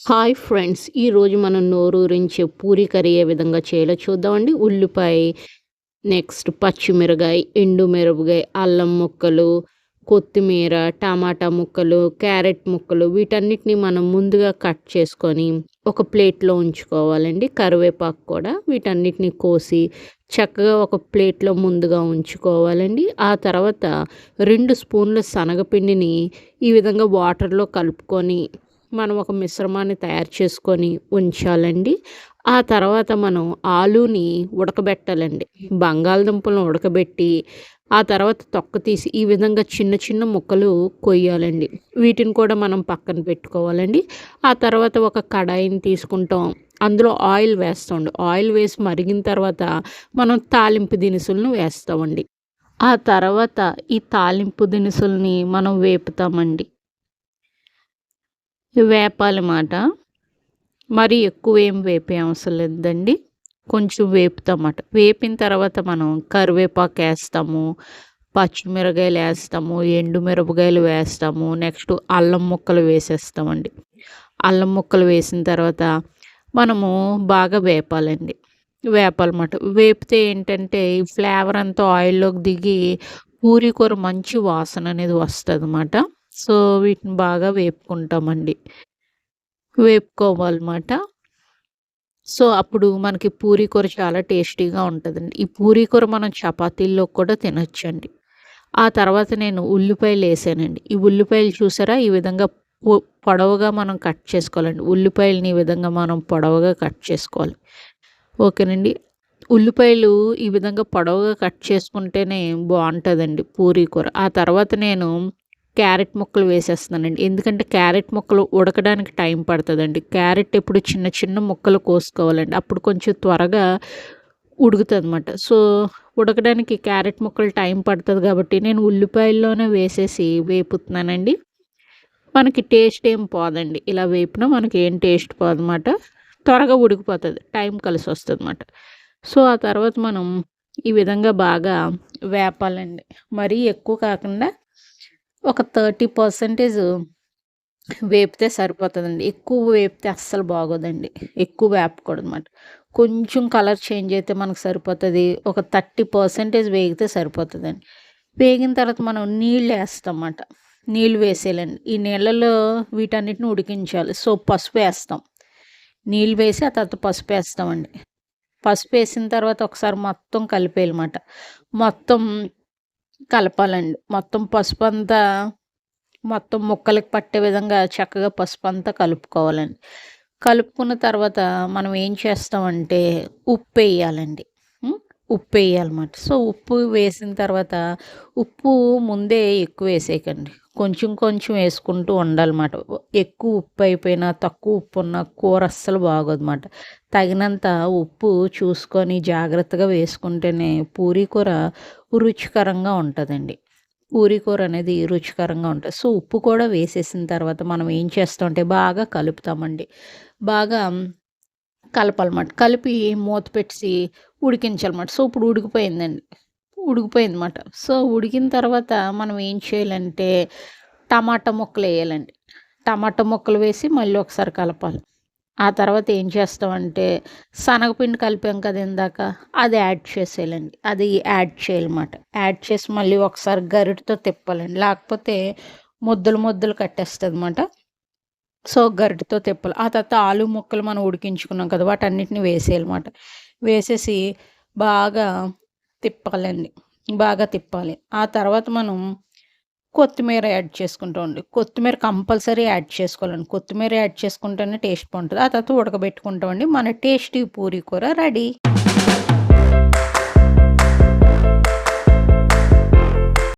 Hi friends ఈరోజు మనం నోరూరించే puri curry ఏ విధంగా చేయాలో చూద్దామండి ఉల్లిపాయ నెక్స్ట్ పచ్చిమిరకాయ ఎండు మిరపకాయ అల్లం ముక్కలు కొత్తిమీర టమాటా ముక్కలు క్యారెట్ ముక్కలు వీటన్నిటిని మనం ముందుగా కట్ చేసుకొని ఒక ప్లేట్లో ఉంచుకోవాలండి. కరివేపాకు కూడా వీటన్నిటిని కోసి చక్కగా ఒక ప్లేట్లో ముందుగా ఉంచుకోవాలండి. ఆ తర్వాత రెండు స్పూన్ల శనగపిండిని ఈ విధంగా వాటర్లో కలుపుకొని మనం ఒక మిశ్రమాన్ని తయారు చేసుకొని ఉంచాలండి. ఆ తర్వాత మనం ఆలూని ఉడకబెట్టాలండి. బంగాళదుంపలను ఉడకబెట్టి ఆ తర్వాత తొక్క తీసి ఈ విధంగా చిన్న చిన్న ముక్కలు కొయ్యాలండి. వీటిని కూడా మనం పక్కన పెట్టుకోవాలండి. ఆ తర్వాత ఒక కడాయిని తీసుకుంటాం. అందులో ఆయిల్ వేస్తామండి. ఆయిల్ వేసి మరిగిన తర్వాత మనం తాలింపు దినుసులను వేస్తామండి. ఆ తర్వాత ఈ తాలింపు దినుసుల్ని మనం వేపుతామండి. వేపాలన్నమాట. మరి ఎక్కువ ఏం వేపే అవసరం లేదండి. కొంచెం వేపుతామట వేపిన తర్వాత మనం కరివేపాకు వేస్తాము పచ్చిమిరకాయలు వేస్తాము ఎండు మిరపకాయలు వేస్తాము నెక్స్ట్ అల్లం ముక్కలు వేసేస్తామండి. అల్లం ముక్కలు వేసిన తర్వాత మనము బాగా వేపాలండి. వేపాలన్నమాట. వేపితే ఏంటంటే ఈ ఫ్లేవర్ అంతా ఆయిల్లోకి దిగి పూరి కూర మంచి వాసన అనేది వస్తుంది అన్నమాట సో వీటిని బాగా వేపుకుంటామండి. వేపుకోవాలన్నమాట. సో అప్పుడు మనకి పూరీ కూర చాలా టేస్టీగా ఉంటుందండి. ఈ పూరీ కూర మనం చపాతీల్లో కూడా తినొచ్చండి. ఆ తర్వాత నేను ఉల్లిపాయలు వేసానండి. ఈ ఉల్లిపాయలు చూసారా? ఈ విధంగా పొడవుగా మనం కట్ చేసుకోవాలండి. ఉల్లిపాయలని ఈ విధంగా మనం పొడవుగా కట్ చేసుకోవాలి. ఓకేనండి. ఉల్లిపాయలు ఈ విధంగా పొడవుగా కట్ చేసుకుంటేనే బాగుంటుందండి పూరీ కూర. ఆ తర్వాత నేను క్యారెట్ ముక్కలు వేసేస్తున్నానండి. ఎందుకంటే క్యారెట్ ముక్కలు ఉడకడానికి టైం పడుతుందండి. క్యారెట్ ఎప్పుడు చిన్న చిన్న ముక్కలు కోసుకోవాలండి. అప్పుడు కొంచెం త్వరగా ఉడుకుతుంది అనమాట సో ఉడకడానికి క్యారెట్ ముక్కలు టైం పడుతుంది కాబట్టి నేను ఉల్లిపాయల్లోనే వేసేసి వేపుతున్నానండి. మనకి టేస్ట్ ఏం పోదండి. ఇలా వేపినా మనకి ఏం టేస్ట్ పోదన్నమాట. త్వరగా ఉడికిపోతుంది. టైం కలిసి వస్తుంది అనమాట సో ఆ తర్వాత మనం ఈ విధంగా బాగా వేపాలండి. మరీ ఎక్కువ కాకుండా ఒక థర్టీ పర్సెంటేజ్ వేపితే సరిపోతుందండి. ఎక్కువ వేపితే అస్సలు బాగోదండి. ఎక్కువ వేపకూడదు అనమాట కొంచెం కలర్ చేంజ్ అయితే మనకు సరిపోతుంది. ఒక థర్టీ పర్సెంటేజ్ వేగితే సరిపోతుందండి. వేగిన తర్వాత మనం నీళ్ళు వేస్తామన్నమాట. నీళ్ళు వేసేయాలండి. ఈ నీళ్ళలో వీటన్నిటిని ఉడికించాలి. సో పసుపు వేస్తాం. నీళ్ళు వేసి ఆ తర్వాత పసుపు వేస్తామండి. పసుపు వేసిన తర్వాత ఒకసారి మొత్తం కలిపేయాలన్నమాట. మొత్తం కలపాలండి. మొత్తం పసుపు అంతా మొత్తం ముక్కలకి పట్టే విధంగా చక్కగా పసుపు అంతా కలుపుకోవాలండి. కలుపుకున్న తర్వాత మనం ఏం చేస్తామంటే ఉప్పు వేయాలండి. ఉప్పు వేయాలన్నమాట సో ఉప్పు వేసిన తర్వాత ఉప్పు ముందే ఎక్కువ వేసేయకండి. కొంచెం కొంచెం వేసుకుంటూ ఉండాలన్నమాట. ఎక్కువ ఉప్పు అయిపోయినా తక్కువ ఉప్పు ఉన్న కూర అస్సలు బాగోదన్నమాట. తగినంత ఉప్పు చూసుకొని జాగ్రత్తగా వేసుకుంటేనే పూరీ కూర రుచికరంగా ఉంటుందండి. పూరీ కూర అనేది రుచికరంగా ఉంటుంది. సో ఉప్పు కూడా వేసేసిన తర్వాత మనం ఏం చేస్తామంటే బాగా కలుపుతామండి. బాగా కలపాలన్నమాట. కలిపి మూత పెట్టి ఉడికించాలన్నమాట. సో ఇప్పుడు ఉడికిపోయిందండి. ఉడికిపోయిందన్నమాట. సో ఉడికిన తర్వాత మనం ఏం చేయాలంటే టమాటా ముక్కలు వేయాలండి. టమాటా ముక్కలు వేసి మళ్ళీ ఒకసారి కలపాలి. ఆ తర్వాత ఏం చేస్తామంటే శనగపిండి కలిపాం కదా ఇందాక అది యాడ్ చేసేయాలండి. అది యాడ్ చేయాలన్నమాట. యాడ్ చేసి మళ్ళీ ఒకసారి గరిటతో తిప్పాలండి. లేకపోతే ముద్దలు ముద్దలు కట్టేస్తుంది అనమాట సో గరిటతో తిప్పాలి. ఆ తర్వాత ఆలు ముక్కలు మనం ఉడికించుకున్నాం కదా వాటన్నిటిని వేసేయాలన్నమాట. వేసేసి బాగా తిప్పాలండి. బాగా తిప్పాలి. ఆ తర్వాత మనం కొత్తిమీర యాడ్ చేసుకుంటామండి కొత్తిమీర కంపల్సరీ యాడ్ చేసుకోవాలండి. కొత్తిమీర యాడ్ చేసుకుంటేనే టేస్ట్ బాగుంటుంది. ఆ తర్వాత ఉడకబెట్టుకుంటామండి. మన టేస్టీ పూరీ కూర రెడీ.